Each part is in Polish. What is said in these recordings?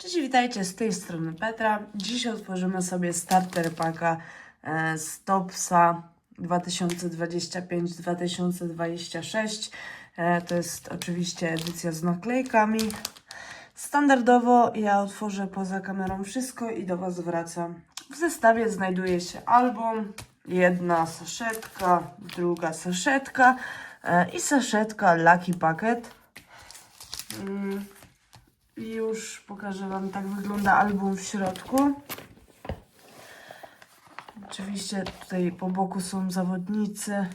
Cześć, witajcie z tej strony Petra. Dziś otworzymy sobie starter paka e, z Topsa 2025-2026. E, to jest oczywiście edycja z naklejkami. Standardowo ja otworzę poza kamerą wszystko i do Was wracam. W zestawie znajduje się album, jedna saszetka, druga saszetka e, i saszetka Lucky Packet. I już pokażę Wam, tak wygląda album w środku. Oczywiście tutaj po boku są zawodnicy.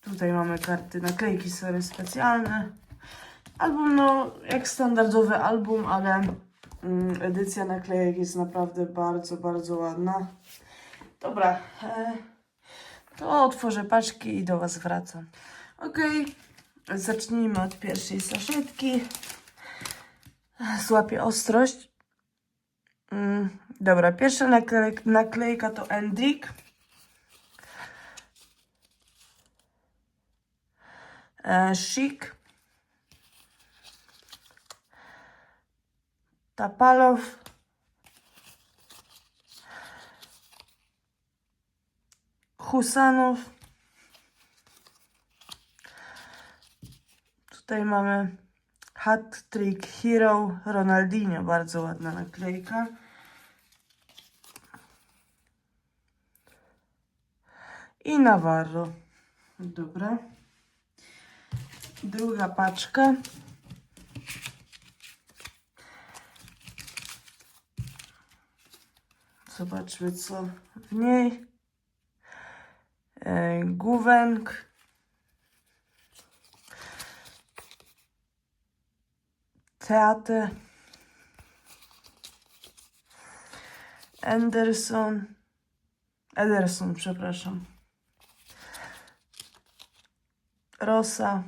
Tutaj mamy karty, naklejki, sorry, specjalne. Album, no, jak standardowy album, ale mm, edycja naklejek jest naprawdę bardzo, bardzo ładna. Dobra, e, to otworzę paczki i do Was wracam. Okej. Zacznijmy od pierwszej saszetki. Złapię ostrość. Mm, dobra, pierwsza naklejka, to Endrick. E, Chic. Tapalow. Husanow. Tutaj mamy Hat Trick Hero Ronaldinho, bardzo ładna naklejka. I Navarro. Dobra. Druga paczka. Zobaczmy co w niej. E, Teatr. Anderson. Ederson, przepraszam. Rosa.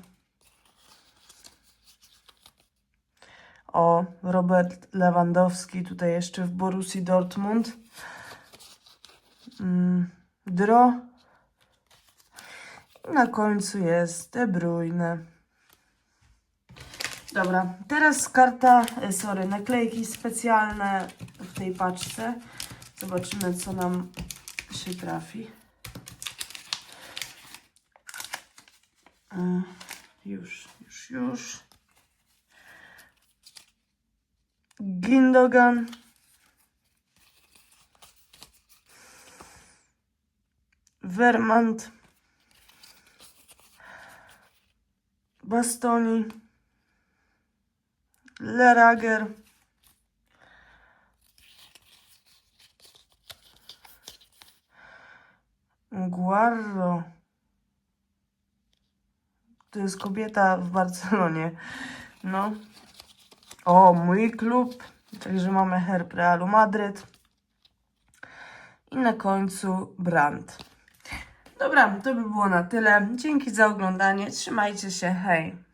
O, Robert Lewandowski, tutaj jeszcze w Borussii Dortmund. Mm, Dro. I na końcu jest De Bruyne. Dobra, teraz karta, e, sorry, naklejki specjalne w tej paczce. Zobaczymy, co nam się trafi. E, Już, już, już. Gindogan. Vermont. Bastoni. Lerager. Guarro. To jest kobieta w Barcelonie. No. O, mój klub. Także mamy herb Realu Madryt. I na końcu brand. Dobra, to by było na tyle. Dzięki za oglądanie. Trzymajcie się. Hej.